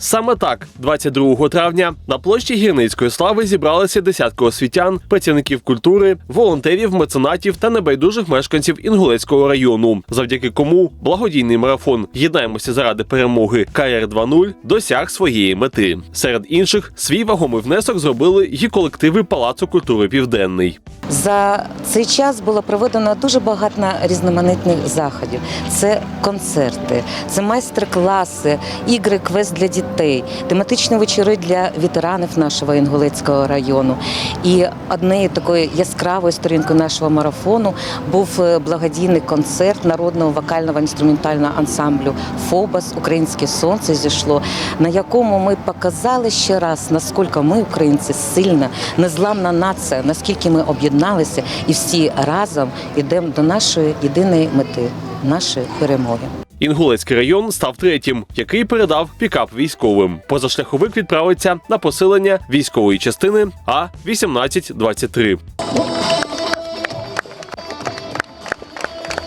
Саме так, 22 травня, на площі гірницької слави зібралися десятки освітян, працівників культури, волонтерів, меценатів та небайдужих мешканців Інгулецького району, завдяки кому благодійний марафон Єднаємося заради перемоги КР 2.0 досяг своєї мети. Серед інших свій вагомий внесок зробили і колективи Палацу культури Південний. За цей час було проведено дуже багато різноманітних заходів. Це концерти, це майстер-класи, ігри, квест для дітей, тематичні вечори для ветеранів нашого Інгулецького району. І однією такою яскравою сторінкою нашого марафону був е, благодійний концерт народного вокального інструментального ансамблю Фобос Українське сонце зійшло, на якому ми показали ще раз, наскільки ми, українці, сильна, незламна нація, наскільки ми об'єдналися і всі разом йдемо до нашої єдиної мети нашої перемоги. Інгулецький район став третім, який передав пікап військовим. Позашляховик відправиться на посилення військової частини А 1823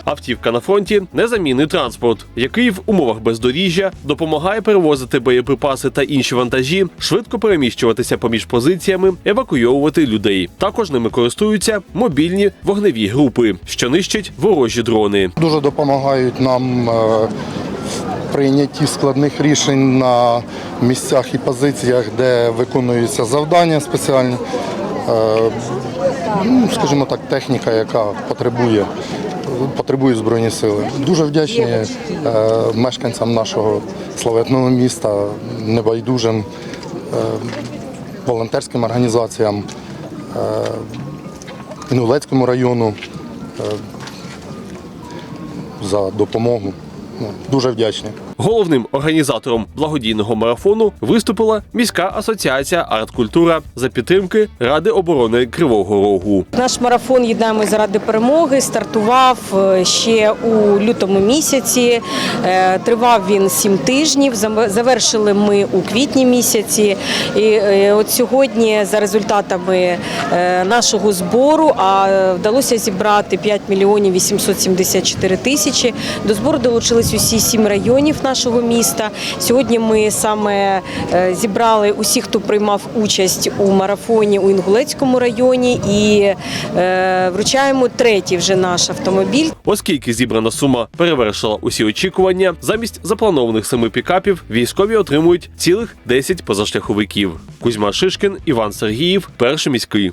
Автівка на фронті незамінний транспорт, який в умовах бездоріжжя допомагає перевозити боєприпаси та інші вантажі, швидко переміщуватися поміж позиціями, евакуйовувати людей. Також ними користуються мобільні вогневі групи, що нищать ворожі дрони. Дуже допомагають нам е, прийнятті складних рішень на місцях і позиціях, де виконуються завдання спеціальні. Е, ну, Скажімо так, техніка, яка потребує, потребує збройні сили. Дуже вдячні е, мешканцям нашого славетного міста, небайдужим е, волонтерським організаціям, е, Інгулецькому району за допомогу. Ну, Дуже вдячні. Головним організатором благодійного марафону виступила міська асоціація арт-культура за підтримки Ради оборони Кривого Рогу. Наш марафон Єднаємо заради перемоги стартував е, ще у лютому місяці. Е, Тривав він сім тижнів. Завершили ми у квітні місяці. І е, от сьогодні, за результатами нашого збору, а вдалося зібрати 5 мільйонів 874 тисячі. До збору долучились усі сім районів нашого міста. Сьогодні ми саме е, зібрали усіх, хто приймав участь у марафоні у Інгулецькому районі, і е, вручаємо третій вже наш автомобіль. Оскільки зібрана сума перевершила усі очікування, замість запланованих семи пікапів військові отримують цілих 10 позашляховиків. Кузьма Шишкін, Іван Сергіїв, перший міський.